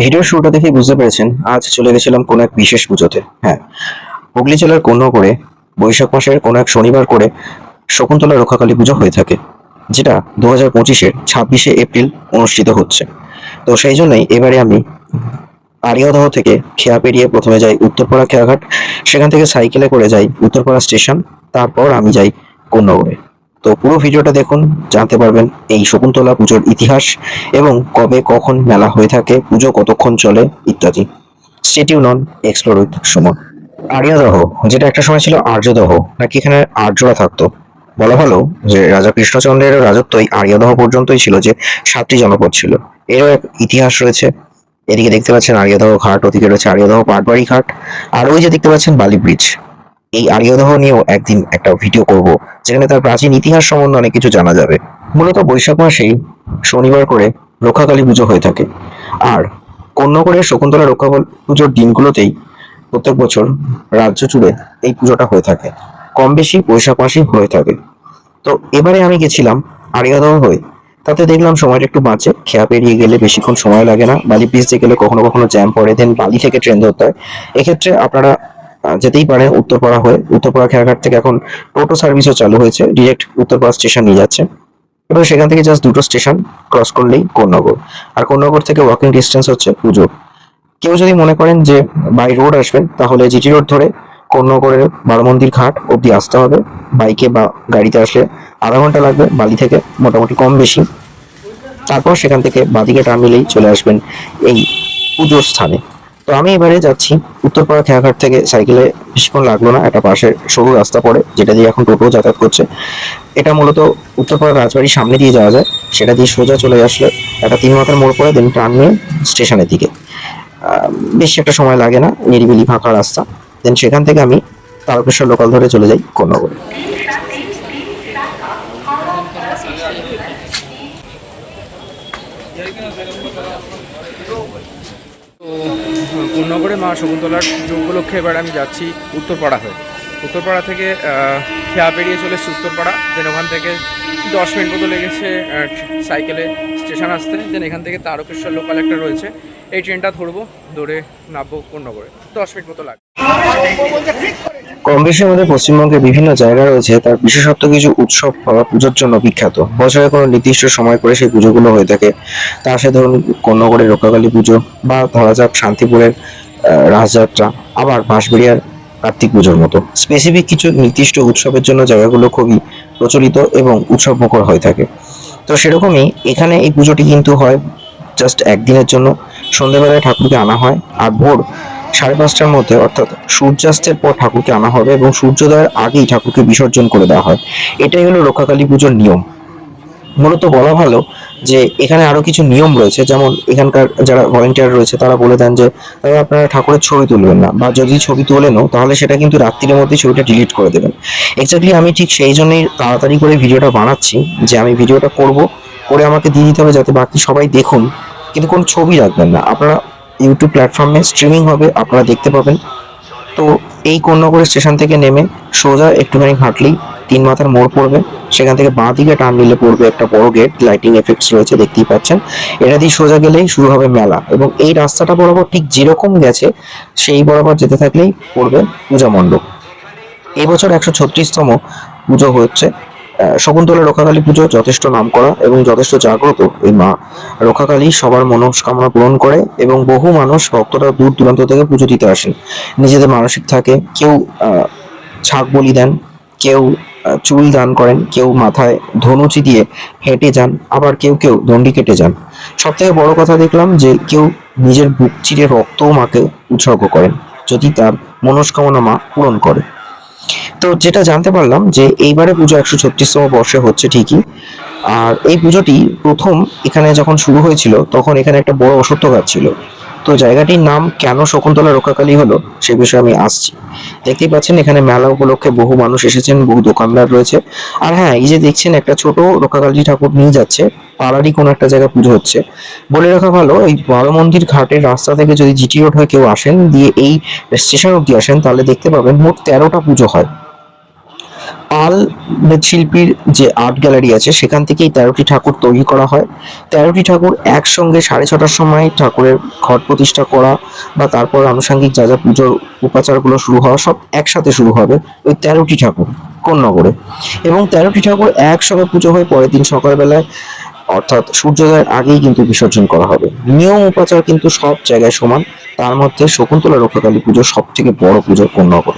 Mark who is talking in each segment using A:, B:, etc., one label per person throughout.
A: Video শুরুটা দেখে বুঝতে পেরেছেন, আজ চলে গেছিলাম কোনো এক বিশেষ পুজোতে হ্যাঁ। হুগলি জেলার করে, বৈশাখ মাসের কোনো এক শনিবার করে শকুন্তলা রক্ষাকালী পুজো হয়ে থাকে, যেটা দু হাজার পঁচিশের ছাব্বিশে এপ্রিল অনুষ্ঠিত হচ্ছে। তো সেই জন্যই এবারে আমি আরিয়াদহ থেকে খেয়া পেরিয়ে প্রথমে যাই উত্তরপাড়া খেয়াঘাট, সেখান থেকে সাইকেলে করে যাই উত্তরপাড়া স্টেশন, তারপর আমি যাই কোন্নগরে। তো পুরো ভিডিওটা দেখুন, জানতে পারবেন এই শকুন্তলা পুজোর ইতিহাস এবং কবে কখন মেলা হয়ে থাকে, পুজো কতক্ষণ চলে, ইত্যাদি। Stay tuned on explore with Suman. Ariadaha, যেটা একটা সময় ছিল আর্যদহ, নাকি এখানে আর্যরা থাকতো? বলা ভালো যে রাজা কৃষ্ণচন্দ্রের রাজত্বই আর্যদহ পর্যন্তই ছিল, যে সাতটি জনপদ ছিল। এরও এক ইতিহাস রয়েছে। এদিকে দেখতে পাচ্ছেন আর্যদহ ঘাট, ওদিকে রয়েছে আর্যদহ পাটবাড়ি ঘাট, আর ওই যে দেখতে পাচ্ছেন বালি ব্রিজ। এই আর্যদহ নিয়েও একদিন একটা ভিডিও করব, যেখানে তার প্রাচীন ইতিহাস সম্বন্ধে অনেক কিছু জানা যাবে। মূলত বৈশাখ মাসেই শনিবার করে রক্ষাকালী পুজো হয়ে থাকে। আর কন্যকরে শকুন্তলা রক্ষা পুজোর দিনগুলোতেই প্রত্যেক বছর রাজ্য জুড়ে এই পুজোটা হয়ে থাকে। কম বেশি বৈশাখ মাসেই হয়ে থাকে। তো এবারে আমি গেছিলাম আরিয়াদহ হয়ে। তাতে দেখলাম সময়টা একটু বাঁচে, খেয়া পেরিয়ে গেলে বেশিক্ষণ সময় লাগে না। বালি ব্রিজে গেলে কখনো কখনো জ্যাম পড়ে দেন বালি থেকে ট্রেন ধরতে হয়। এক্ষেত্রে আপনারা যেতেই পারে উত্তরপাড়া হয়ে। উত্তরপাড়া খেয়াঘাট থেকে এখন টোটো সার্ভিসও চালু হয়েছে। ডিরেক্ট উত্তরপাড়া স্টেশন নিয়ে যাচ্ছে। এবং সেখান থেকে জাস্ট দুটো স্টেশন ক্রস করলেই কোন্নগর। আর কোন্নগর থেকে ওয়াকিং ডিস্টেন্স হচ্ছে পুজো কেউ যদি মনে করেন যে বাই রোড আসবেন, তাহলে জিটি রোড ধরে কোন্নগরের বারো মন্দির ঘাট অবধি আসতে হবে। বাইকে বা গাড়িতে আসলে আধা ঘণ্টা লাগবে বালি থেকে, মোটামুটি কম বেশি। তারপর সেখান থেকে বাদিকে টার্ন নিলেই চলে আসবেন এই পুজোর স্থানে। তো আমি এবারে যাচ্ছি উত্তরপাড়া খেয়াঘাট থেকে সাইকেলে। বেশিক্ষণ লাগল না, একটা পাশে সরু রাস্তা পড়ে, যেটা দিয়ে এখন টোটো যাতায়াত করছে। এটা মূলত উত্তরপাড়া রাজবাড়ির সামনে দিয়ে যাওয়া যায়। সেটা দিয়ে সোজা চলে আসলে একটা তিন মাথার মোড় পড়ে দেন টার্ন নিয়ে স্টেশনের দিকে। বেশি একটা সময় লাগে না, নিরিবিলি ফাঁকা রাস্তা। দেন সেখান থেকে আমি তারকেশ্বর লোকাল ধরে চলে যাই কোন্নগরে
B: তো পূর্ণগরে মা শকুন্তলার যোগ উপলক্ষে এবার আমি যাচ্ছি উত্তরপাড়া হয়ে। উত্তরপাড়া থেকে খেয়া পেরিয়ে চলে এসেছি উত্তরপাড়া দেন ওখান থেকে দশ মিনিট মতো লেগেছে সাইকেলে স্টেশন আসতে। দেন এখান থেকে তারকেশ্বর লোকাল একটা রয়েছে। এই ট্রেনটা ধরবো, ধরে নামবো পূর্ণগরে দশ মিনিট মতো লাগবে।
A: কম বেশি আমাদের পশ্চিমবঙ্গে বিভিন্ন জায়গা রয়েছে তার বিশেষত্ব কিছু উৎসব বা পুজোর জন্য বিখ্যাত। বছরে কোনো নির্দিষ্ট সময় করে সেই পুজোগুলো হয়ে থাকে। তা সে ধরুন কন্যগড়ের রক্ষাকালী পুজো বা ধরা যাক শান্তিপুরের আহ, রাসযাত্রা আবার বাঁশবেড়িয়ার কার্তিক পুজোর মতো। স্পেসিফিক কিছু নির্দিষ্ট উৎসবের জন্য জায়গাগুলো খুবই প্রচলিত এবং উৎসব মুখর হয়ে থাকে। তো সেরকমই এখানে এই পুজোটি কিন্তু হয় জাস্ট একদিনের জন্য। সন্ধ্যেবেলায় ঠাকুরকে আনা হয়। আর ভোর সাড়ে পাঁচটার মধ্যে, অর্থাৎ সূর্যাস্তের পর ঠাকুরকে আনা হবে এবং সূর্যোদয়ের আগেই ঠাকুরকে বিসর্জন করে দেওয়া হয়। এটাই হলো রক্ষাকালী পুজোর নিয়ম। মূলত বলা ভালো যে, এখানে আরও কিছু নিয়ম রয়েছে, যেমন এখানকার যারা ভলেন্টিয়ার রয়েছে, তারা বলে দেন যে দাদা আপনারা ঠাকুরের ছবি তুলবেন না। বা, যদি ছবি তোলেনও তাহলে সেটা কিন্তু রাত্রির মধ্যে ছবিটা ডিলিট করে দেবেন। এক্স্যাক্টলি আমি ঠিক সেই জন্যই তাড়াতাড়ি করে ভিডিওটা বানাচ্ছি, যে আমি ভিডিওটা করব, করে আমাকে দিয়ে দিতে হবে যাতে বাকি সবাই দেখুন, কিন্তু কোনো ছবি রাখবেন না। আপনারা ইউটিউব প্ল্যাটফর্মে স্ট্রিমিং হবে, আপনারা দেখতে পাবেন। তো এই কন্যাকুড়ি স্টেশন থেকে নেমে সোজা একটুখানি হাঁটলেই তিন মাথার মোড় পড়বে। সেখান থেকে বাঁ দিকে টার্ন নিলে পড়বে একটা বড় গেট লাইটিং এফেক্টস রয়েছে, দেখতেই পাচ্ছেন। এটা দিয়ে সোজা গেলেই শুরু হবে মেলা এবং এই রাস্তাটা বরাবর ঠিক যেরকম গেছে, সেই বরাবর যেতে থাকলেই পড়বে পূজা মণ্ডপ। এবছর একশো ছত্রিশতম পুজো হচ্ছে। শকুন্তলা রক্ষাকালী পুজো যথেষ্ট নাম করা এবং যথেষ্ট জাগ্রত এই মা। রক্ষাকালী সবার মনস্কামনা পূরণ করে এবং বহু মানুষ ভক্তরা দূর দূরান্ত থেকে পুজো দিতে আসেন। নিজেদের মানসিক থাকে, কেউ ছাগ বলি দেন, কেউ চুল দান করেন, কেউ মাথায় ধনুচি দিয়ে হেঁটে যান, আবার কেউ কেউ দণ্ডি কেটে যান। সব থেকে বড় কথা দেখলাম যে কেউ নিজের বুক চিরে রক্তও মাকে উৎসর্গ করেন, যদি তার মনস্কামনা মা পূরণ করে। তো যেটা জানতে পারলাম যে এইবারে পুজো একশো ছত্রিশতম বর্ষে হচ্ছে ঠিকই। আর এই পুজোটি প্রথম এখানে যখন শুরু হয়েছিল, তখন এখানে একটা বড় অশ্বত্থ গাছ ছিল। তো জায়গাটির নাম কেন শকুন্তলা রক্ষাকালী হলো, সে বিষয়ে আমি আসছি। দেখতেই পাচ্ছেন, এখানে মেলা উপলক্ষে বহু মানুষ এসেছেন, বহু দোকানদার রয়েছে। আর হ্যাঁ এই যে দেখছেন, একটা ছোট রক্ষাকালী ঠাকুর নিয়ে যাচ্ছে। পাড়ারই কোনো একটা জায়গায় পুজো হচ্ছে। বলে রাখা ভালো, এই বারো মন্দির ঘাটের রাস্তা থেকে যদি জিটি রোড হয়ে কেউ আসেন, দিয়ে এই স্টেশন অব্দি আসেন, তাহলে দেখতে পাবেন মোট তেরোটা পুজো হয়। পাল মৃৎশিল্পীর যে আর্ট গ্যালারি আছে, সেখান থেকেই তেরোটি ঠাকুর তৈরি করা হয়। তেরোটি ঠাকুর একসঙ্গে সাড়ে ছটার সময় ঠাকুরের ঘট প্রতিষ্ঠা করা বা তারপর আনুষঙ্গিক যা যা পুজোর উপাচারগুলো শুরু হওয়া সব একসাথে শুরু হবে ওই তেরোটি ঠাকুর কোন্নগরে। এবং তেরোটি ঠাকুর একসঙ্গে পুজো হয়ে পরের দিন সকালবেলায়, অর্থাৎ সূর্যোদয়ের আগেই কিন্তু বিসর্জন করা হবে। নিয়ম উপাচার কিন্তু সব জায়গায় সমান। তার মধ্যে শকুন্তলা রক্ষাকালী পুজো সব থেকে বড় পুজো
C: অশোকনগর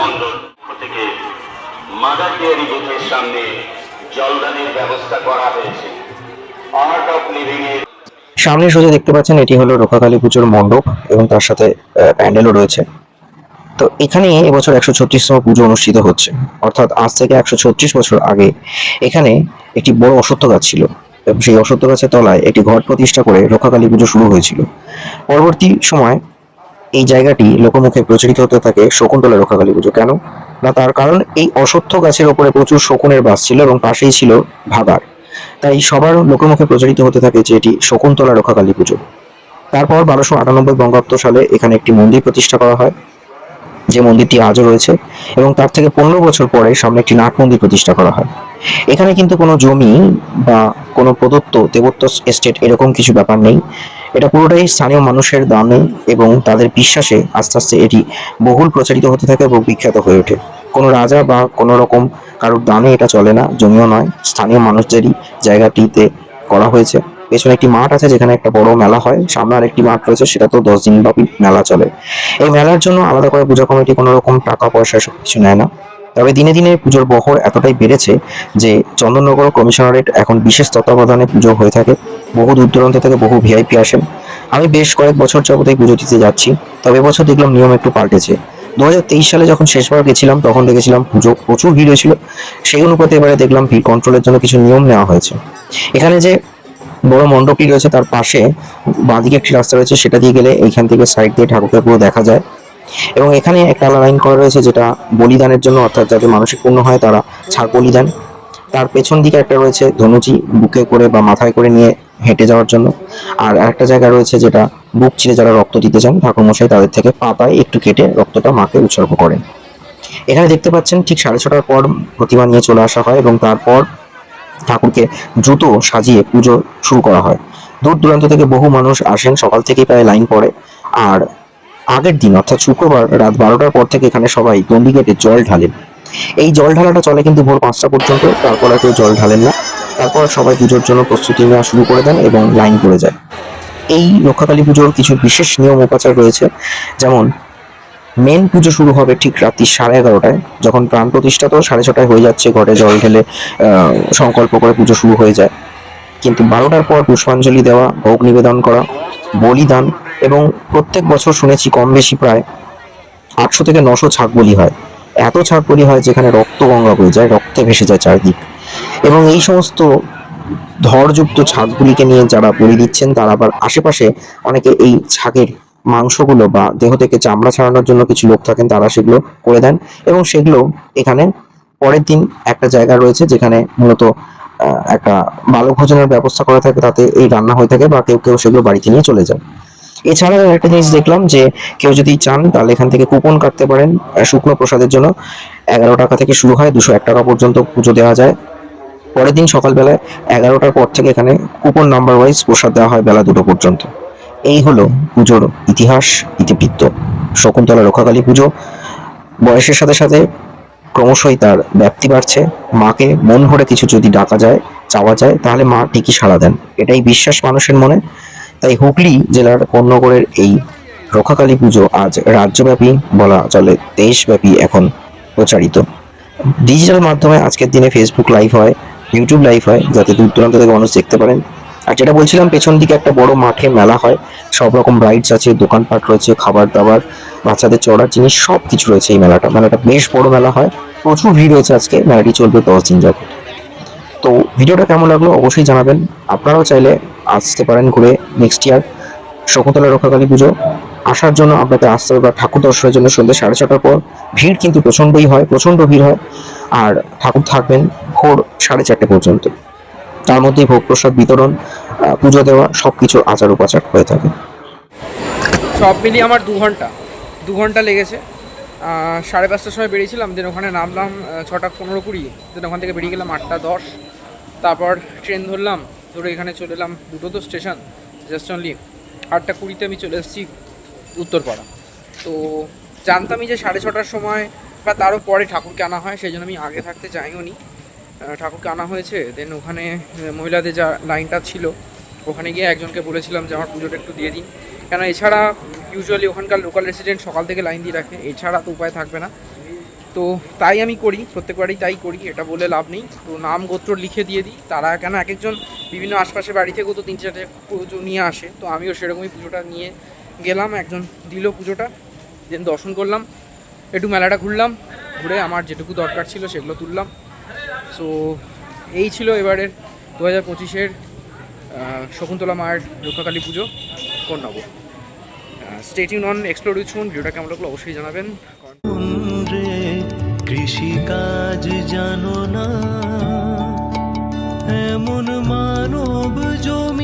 C: মন্ডল থেকে মাদার বুথের সামনে জলদানের ব্যবস্থা করা হয়েছে। আর্ট অফ লিভিং এর
A: সামনে সোজা দেখতে পাচ্ছেন, এটি হলো রক্ষাকালী পুজোর মণ্ডপ এবং তার সাথে প্যান্ডেলও রয়েছে। তো এখানে এবছর একশো ছত্রিশতম পুজো অনুষ্ঠিত হচ্ছে। অর্থাৎ আজ থেকে একশো ছত্রিশ বছর আগে এখানে একটি বড় অশ্বত্থ গাছ ছিল এবং সেই অশ্বত্থ গাছের তলায় একটি ঘট প্রতিষ্ঠা করে রক্ষাকালী পুজো শুরু হয়েছিল। পরবর্তী সময় এই জায়গাটি লোকমুখে প্রচলিত হতে থাকে শকুন্তলা রক্ষাকালী পুজো। কেন? না, তার কারণ এই অশ্বত্থ গাছের ওপরে প্রচুর শকুনের বাস ছিল এবং পাশেই ছিল ভাগাড় তাই সবার লোকমুখে প্রচারিত হতে থাকে যে এটি শকুন্তলা রক্ষাকালী পুজো। তারপর বারোশো আটানব্বই বঙ্গাব্দ সালে এখানে একটি মন্দির প্রতিষ্ঠা করা হয়, যে মন্দিরটি আজও রয়েছে এবং তার থেকে পনেরো বছর পরে সামনে একটি নাট মন্দির প্রতিষ্ঠা করা হয়। এখানে কিন্তু কোনো জমি বা কোনো প্রদত্ত দেবত্ব এস্টেট এরকম কিছু ব্যাপার নেই। এটা পুরোটাই স্থানীয় মানুষের দানে এবং তাদের বিশ্বাসে আস্তে আস্তে এটি বহুল প্রচারিত হতে থাকে এবং বিখ্যাত হয়ে ওঠে। কোনো রাজা বা কোনো রকম কারোর দানে এটা চলে না, জমিও নয়। স্থানীয় মানুষদেরই জায়গাটিতে করা হয়েছে। পেছনে একটি মাঠ আছে যেখানে একটা বড় মেলা হয়। সামনে আরেকটি মাঠ রয়েছে সেটা তো দশ দিন ব্যাপী মেলা চলে। এই মেলার জন্য আলাদা করে পূজা কমিটি কোনো রকম টাকা পয়সা সব কিছু নেয় না। তবে দিনে দিনে পুজোর বহর এতটাই বেড়েছে যে চন্দননগর কমিশনারেট এখন বিশেষ তত্ত্বাবধানে পুজো হয়ে থাকে। বহু দূর দূরান্ত থেকে বহু ভিআইপি আসেন। আমি বেশ কয়েক বছর যাবত এই পুজো দিতে যাচ্ছি। তবে এবছর দেখলাম নিয়ম একটু পাল্টেছে। দু হাজার তেইশ সালে যখন শেষবার গেছিলাম, তখন দেখেছিলাম পুজো প্রচুর ভিড় হয়েছিল। সেই অনুপাতে এবারে দেখলাম ভিড় কন্ট্রোলের জন্য কিছু নিয়ম নেওয়া হয়েছে। এখানে যে বড় মণ্ডপটি রয়েছে, তার পাশে বাঁদিকে একটি রাস্তা রয়েছে। সেটা দিয়ে গেলে এইখান থেকে সাইড দিয়ে ঠাকুরকে পুরো দেখা যায়। এবং এখানে একটা লাইন করা রয়েছে যেটা বলিদানের জন্য, অর্থাৎ যাতে মানসিক পূর্ণ হয় তারা ছাড় বলি দেন তার পেছন দিকে একটা রয়েছে ধনুচি, বুকে করে বা মাথায় করে নিয়ে হেঁটে যাওয়ার জন্য। আর একটা জায়গা রয়েছে যেটা বুক চিরে যারা রক্ত দিতে চান, ঠাকুরমশাই তাদের থেকে পাতায় একটু কেটে রক্তটা মাকে উৎসর্গ করেন। এখানে দেখতে পাচ্ছেন ঠিক সাড়ে ছটার পর প্রতিমা নিয়ে চলে আসা হয় এবং তারপর ঠাকুরকে দ্রুত সাজিয়ে পুজো শুরু করা হয়। দূর দূরান্ত থেকে বহু মানুষ আসেন, সকাল থেকেই প্রায় লাইন পড়ে। আর আগের দিন, অর্থাৎ শুক্রবার রাত বারোটার পর থেকে এখানে সবাই দণ্ডি গেটে জল ঢালেন। এই জল ঢালাটা চলে কিন্তু ভোর পাঁচটা পর্যন্ত, তারপর কেউ জল ঢালেন না। তারপর সবাই পুজোর জন্য প্রস্তুতি নেওয়া শুরু করে দেন এবং লাইন পড়ে যায়। এই রক্ষাকালী পুজোর কিছু বিশেষ নিয়ম উপাচার রয়েছে। যেমন, মেন পুজো শুরু হবে ঠিক রাত্রি সাড়ে এগারোটায়, যখন প্রাণ প্রতিষ্ঠা তো সাড়ে ছটায় হয়ে যাচ্ছে, ঘরে জল ঢেলে সংকল্প করে পুজো শুরু হয়ে যায়। কিন্তু বারোটার পর পুষ্পাঞ্জলি দেওয়া, ভোগ নিবেদন করা, বলিদান এবং প্রত্যেক বছর শুনেছি কম বেশি প্রায় আটশো থেকে নশো ছাগ বলি হয়। এত ছাগ বলি হয় যেখানে রক্ত গঙ্গা বয়ে যায়, রক্তে ভেসে যায় চারদিক। এবং এই সমস্ত ধরযুক্ত ছাগগুলিকে নিয়ে যারা বলি দিচ্ছেন, তারা আবার আশেপাশে অনেকে এই ছাগের মাংসগুলো বা দেহ থেকে চামড়া ছাড়ানোর জন্য কিছু লোক থাকেন, তারা সেগুলো করে দেন এবং সেগুলো এখানে পরের দিন একটা জায়গা রয়েছে যেখানে মূলত একটা বালক ভোজনের ব্যবস্থা করা থাকে, তাতে এই রান্না হয়ে থাকে বা কেউ কেউ সেগুলো বাড়িতে নিয়ে চলে যায়। এছাড়া একটা জিনিস দেখলাম যে কেউ যদি চান, তাহলে এখান থেকে কুপন কাটতে পারেন শুকনো প্রসাদের জন্য। এগারো টাকা থেকে শুরু হয়, দুশো এক টাকা পর্যন্ত পুজো দেওয়া যায়। পরের দিন সকালবেলায় এগারোটার পর থেকে এখানে কুপন নাম্বার ওয়াইজ প্রসাদ দেওয়া হয় বেলা দুটো পর্যন্ত। এই হলো পুজোর ইতিহাস, ইতিবৃত্ত। শকুন্তলা রক্ষাকালী পুজো। বয়সের সাথে সাথে ক্রমশই তার ব্যাপ্তি বাড়ছে। মাকে মন ভরে কিছু যদি ডাকা যায়, চাওয়া যায়, তাহলে মা ঠিকই সাড়া দেন। এটাই বিশ্বাস মানুষের মনে। তাই হুগলি জেলার কোন্নগরের এই রক্ষাকালী পুজো আজ রাজ্যব্যাপী বলা চলে। দেশব্যাপী এখন প্রচারিত। ডিজিটাল মাধ্যমে আজকের দিনে ফেসবুক লাইভ হয় ইউটিউব লাইভ হয়, যাতে দূর দূরান্ত থেকে মানুষ দেখতে পারেন। আর যেটা বলছিলাম, পেছন দিকে একটা বড় মাঠে মেলা হয়, সব রকম রাইডস আছে, দোকানপাট রয়েছে, খাবার দাবার, বাচ্চাদের চড়ার জিনিস, সব কিছু রয়েছে এই মেলাটা। মেলাটা বেশ বড় মেলা হয়, প্রচুর ভিড় হয়েছে আজকে, মেলাটি চলবে দশ দিন যাবত। তো ভিডিওটা কেমন লাগল অবশ্যই জানাবেন। আপনারাও চাইলে আসতে পারেন ঘুরে নেক্সট ইয়ার শকুন্তলা রক্ষাকালী পুজো আসার জন্য আপনাকে আসতে হবে বা ঠাকুর দর্শনের জন্য সন্ধ্যে সাড়ে ছটার পর। ভিড় কিন্তু প্রচণ্ডই হয়, প্রচণ্ড ভিড় হয়। আর ঠাকুর থাকবেন ভোর সাড়ে চারটে পর্যন্ত। তার মধ্যেই ভোগ প্রসাদ, বিতরণ পুজো দেওয়া সব কিছু আচার উপাচার হয়ে থাকে।
B: সব মিলিয়ে আমার দু ঘণ্টা। দু ঘণ্টা লেগেছে। সাড়ে পাঁচটার সময় বেরিয়েছিলাম দেন ওখানে নামলাম ছটা পনেরো কুড়ি দেন ওখান থেকে বেরিয়ে গেলাম আটটা দশ। তারপর ট্রেন ধরলাম ধরে এখানে চলে এলাম, দুটো তো স্টেশন জাস্ট অনলি আটটা কুড়িতে আমি চলে এসেছি উত্তরপাড়া। তো জানতামই যে সাড়ে ছটার সময় বা তারও পরে ঠাকুরকে আনা হয়, সেই জন্য আমি আগে থাকতে চাইও নি। ঠাকুরকে আনা হয়েছে দেন ওখানে মহিলাদের যা লাইনটা ছিল, ওখানে গিয়ে একজনকে বলেছিলাম যে আমার পুজোটা একটু দিয়ে দিন। কেন এছাড়া ইউজুয়ালি ওখানকার লোকাল রেসিডেন্ট সকাল থেকে লাইন দিয়ে রাখে, এছাড়া তো উপায় থাকবে না। তো তাই আমি করি, প্রত্যেকবারই তাই করি, এটা বলে লাভ নেই। তো নাম গোত্র লিখে দিয়ে দিই, তারা কেন এক একজন বিভিন্ন আশপাশের বাড়ি থেকেও তো তিন চারটে পুজো নিয়ে আসে, তো আমিও সেরকমই পুজোটা নিয়ে গেলাম, একজন দিল পুজোটা দেন দর্শন করলাম, একটু মেলাটা ঘুরলাম, ঘুরে আমার যেটুকু দরকার ছিল সেগুলো তুললাম। সো এই ছিল এবারের দু হাজার পঁচিশের শকুন্তলা মায়ের রক্ষাকালী পুজো কন্যাবো stay tuned on explore with শুন ভিডিওটা কেমন লাগল অবশ্যই জানাবেন।
D: কৃষিকাজ জানো না? এমন মানব জমি